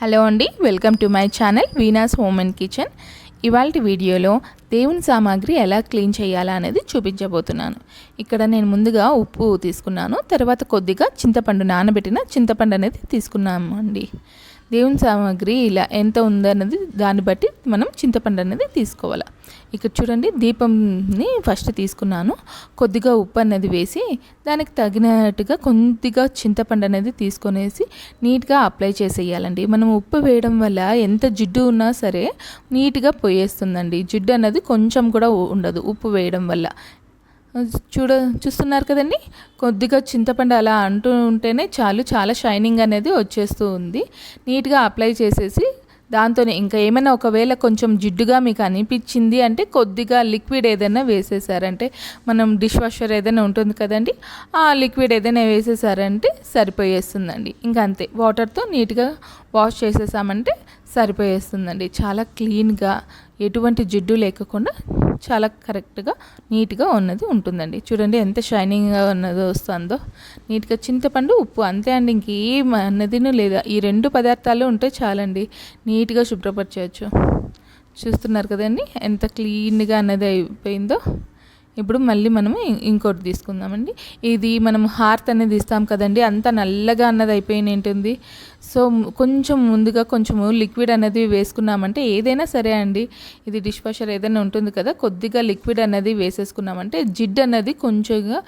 Hello అండి welcome to my channel Veena's home and kitchen. ఇవాళ వీడియోలో దేవుని సామాగ్రి ఎలా క్లీన్ చేయాలా అనేది చూపించబోతున్నాను. ఇక్కడ నేను ముందుగా ఉప్పు తీసుకున్నాను తర్వాత కొద్దిగా చింతపండు నానబెట్టిన చింతపండు అనేది తీసుకున్నాము అండి దేవుని సామాగ్రి ఇలా ఎంత ఉందన్నది దాన్ని బట్టి మనం చింతపండు అనేది తీసుకోవాలి. ఇక్కడ చూడండి దీపంని ఫస్ట్ తీసుకున్నాను. కొద్దిగా ఉప్పు అనేది వేసి దానికి తగినట్టుగా కొద్దిగా చింతపండు అనేది తీసుకొనేసి నీట్గా అప్లై చేసేయాలండి. మనం ఉప్పు వేయడం వల్ల ఎంత జిడ్డు ఉన్నా సరే నీట్గా పోయేస్తుందండి. జిడ్డు అనేది కొంచెం కూడా ఉండదు ఉప్పు వేయడం వల్ల. చూడ చూస్తున్నారు కదండి? కొద్దిగా చింతపండు అలా అంటూ ఉంటేనే చాలు చాలా షైనింగ్ అనేది వచ్చేస్తూ ఉంది. నీట్గా అప్లై చేసేసి దాంతోనే ఇంకా ఏమైనా ఒకవేళ కొంచెం జిడ్డుగా మీకు అనిపించింది అంటే కొద్దిగా లిక్విడ్ ఏదైనా వేసేసారంటే మనం డిష్ వాషర్ ఏదైనా ఉంటుంది కదండి ఆ లిక్విడ్ ఏదైనా వేసేసారంటే సరిపోయేస్తుందండి. ఇంకా అంతే వాటర్తో నీట్గా వాష్ చేసేసామంటే సరిపోయేస్తుందండి. చాలా క్లీన్గా ఎటువంటి జిడ్డు లేకుండా చాలా కరెక్ట్గా నీట్గా ఉన్నది ఉంటుందండి. చూడండి ఎంత షైనింగ్గా ఉన్నదో వస్తుందో. నీట్గా చింతపండు ఉప్పు అంతే అండి. ఇంకేం అన్నదినూ లేదా ఈ రెండు పదార్థాలు ఉంటే చాలండి. నీట్గా శుభ్రపరచవచ్చు చూస్తున్నారు కదండి ఎంత క్లీన్గా అన్నది అయిపోయిందో. ఇప్పుడు మళ్ళీ మనము ఇంకోటి తీసుకుందామండి. ఇది మనం హార్త్ అనేది ఇస్తాం కదండి అంత నల్లగా అన్నది అయిపోయిన ఏంటుంది సో కొంచెం ముందుగా కొంచెము లిక్విడ్ అనేది వేసుకున్నామంటే ఏదైనా సరే అండి ఇది డిష్ వాషర్ ఏదైనా ఉంటుంది కదా కొద్దిగా లిక్విడ్ అనేది వేసేసుకున్నామంటే జిడ్డు అన్నది కొంచెంగా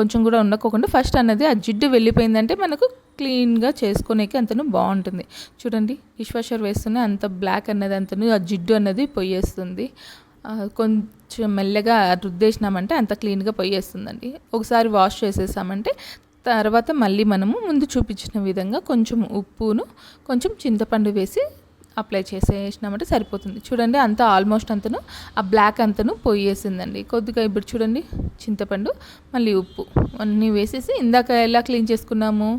కొంచెం కూడా ఉండకోకుండా ఫస్ట్ అన్నది ఆ జిడ్డు వెళ్ళిపోయిందంటే మనకు క్లీన్గా చేసుకునేకి అంతను బాగుంటుంది. చూడండి డిష్ వాషర్ వేస్తూనే అంత బ్లాక్ అన్నది అంతను ఆ జిడ్డు అన్నది పొయ్యేస్తుంది కొంత మెల్లగా రుద్దేసినామంటే అంత క్లీన్గా పోయేస్తుందండి ఒకసారి వాష్ చేసేసామంటే తర్వాత మళ్ళీ మనము ముందు చూపించిన విధంగా కొంచెం ఉప్పును కొంచెం చింతపండు వేసి అప్లై చేసేసినామంటే సరిపోతుంది. చూడండి అంతా ఆల్మోస్ట్ అంతను ఆ బ్లాక్ అంతను పోయేసిందండి. కొద్దిగా ఇప్పుడు చూడండి చింతపండు మళ్ళీ ఉప్పు అన్నీ వేసేసి ఇందాక ఎలా క్లీన్ చేసుకున్నాము?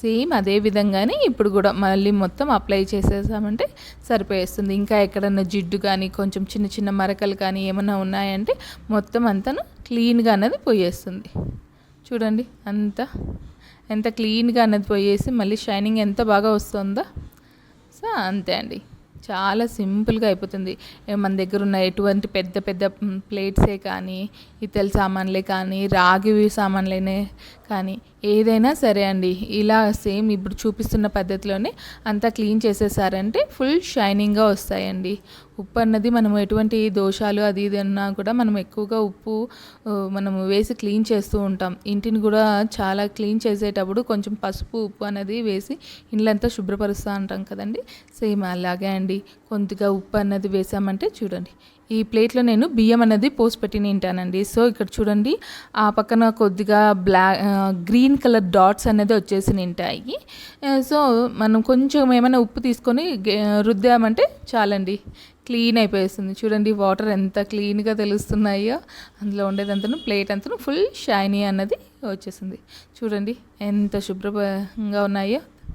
సేమ్ అదే విధంగానే ఇప్పుడు కూడా మళ్ళీ మొత్తం అప్లై చేసేసామంటే సరిపోయేస్తుంది. ఇంకా ఎక్కడన్నా జిడ్డు కానీ కొంచెం చిన్న చిన్న మరకలు కానీ ఏమైనా ఉన్నాయంటే మొత్తం అంతను క్లీన్గా అన్నది పోయేస్తుంది. చూడండి అంత ఎంత క్లీన్గా అన్నది పోయేసి మళ్ళీ షైనింగ్ ఎంత బాగా వస్తుందో సో అంతే అండి. చాలా సింపుల్గా అయిపోతుంది. మన దగ్గర ఉన్న ఎటువంటి పెద్ద పెద్ద ప్లేట్సే కానీ ఇతల సామాన్లే కానీ రాగి సామాన్లేనే కానీ ఏదైనా సరే అండి ఇలా సేమ్ ఇప్పుడు చూపిస్తున్న పద్ధతిలోనే అంతా క్లీన్ చేసేసారంటే ఫుల్ షైనింగ్గా వస్తాయండి. ఉప్పు అన్నది మనం ఎటువంటి దోషాలు అది ఇది అన్నా కూడా మనం ఎక్కువగా ఉప్పు మనం వేసి క్లీన్ చేస్తూ ఉంటాం. ఇంటిని కూడా చాలా క్లీన్ చేసేటప్పుడు కొంచెం పసుపు ఉప్పు అనేది వేసి ఇండ్లంతా శుభ్రపరుస్తూ ఉంటాం కదండి. సేమ్ అలాగే అండి. కొద్దిగా ఉప్పు అన్నది వేసామంటే చూడండి. ఈ ప్లేట్లో నేను బియ్యం అనేది పోసి పెట్టి తింటానండి. సో ఇక్కడ చూడండి. ఆ పక్కన కొద్దిగా బ్లాక్ గ్రీన్ కలర్ డాట్స్ అనేది వచ్చేసి నింటాయి. సో మనం కొంచెం ఏమైనా ఉప్పు తీసుకొని రుద్దామంటే చాలండి. క్లీన్ అయిపోయేస్తుంది. చూడండి వాటర్ ఎంత క్లీన్గా తెలుస్తున్నాయో. అందులో ఉండేదంతను ప్లేట్ అంతను ఫుల్ షైనీ అన్నది వచ్చేసింది. చూడండి ఎంత శుభ్రంగా ఉన్నాయో.